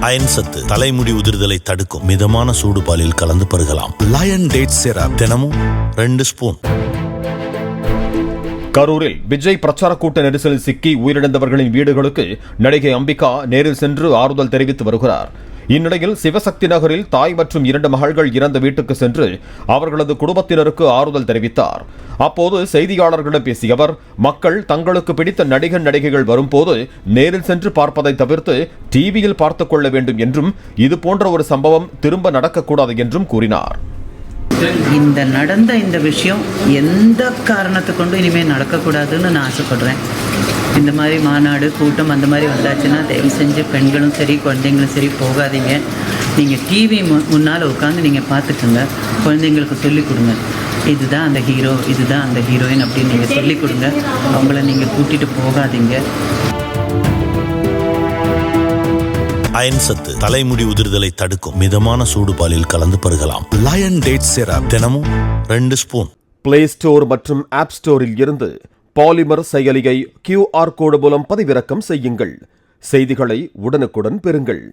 Iron சத்து தலைமுடி உதிர்தலை தடுக்கும். மிதமான சூடு பாலில் கலந்து பருகலாம். லயன் டேட் சிரப் தினமும் ரெண்டு ஸ்பூன். கரூரில் விஜய் பிரச்சார கூட்ட நெரிசலில் சிக்கி உயிரிழந்தவர்களின் வீடுகளுக்கு நடிகை அம்பிகா நேரில் சென்று ஆறுதல் தெரிவித்து வருகிறார். இந்நிலையில் சிவசக்தி நகரில் தாய் மற்றும் இரண்டு மகள்கள் இறந்த வீட்டுக்கு சென்று அவர்களது குடும்பத்தினருக்கு ஆறுதல் தெரிவித்தார். அப்போது செய்தியாளர்களிடம் பேசிய அவர் மக்கள் தங்களுக்கு பிடித்த நடிகர் நடிகைகள் வரும்போது நேரில் சென்று பார்ப்பதை தவிர்த்து டிவியில் பார்த்துக் கொள்ள வேண்டும் என்றும் இது போன்ற ஒரு சம்பவம் திரும்ப நடக்கக்கூடாது என்றும் கூறினார். இந்த நடந்த இந்த விஷயம் எந்த காரணத்தை கொண்டு இனிமேல் நடக்கக்கூடாதுன்னு நான் ஆசைப்படுறேன். இந்த மாதிரி மாநாடு கூட்டம் அந்த மாதிரி வந்தாச்சுன்னா தயவு செஞ்சு பெண்களும் சரி குழந்தைங்களும் சரி போகாதீங்க. நீங்கள் டிவி மு முன்னால் உட்காந்து நீங்கள் பார்த்துக்குங்க. குழந்தைங்களுக்கு சொல்லிக் கொடுங்க. இதுதான் அந்த ஹீரோ இதுதான் அந்த ஹீரோயின் அப்படின்னு நீங்கள் சொல்லிக் கொடுங்க. அவங்கள நீங்கள் கூட்டிகிட்டு போகாதீங்க. அயன் சத்து தலைமுடி உதிர்தலை தடுக்கும். மிதமான சூடு பாலில் கலந்து பருகலாம். லயன் டேட் சிரப் தினமும் ரெண்டு ஸ்பூன். பிளே ஸ்டோர் மற்றும் ஆப் ஸ்டோரில் இருந்து பாலிமர் செயலியை கியூஆர் கோடு மூலம் பதிவிறக்கம் செய்யுங்கள். செய்திகளை உடனுக்குடன் பெறுங்கள்.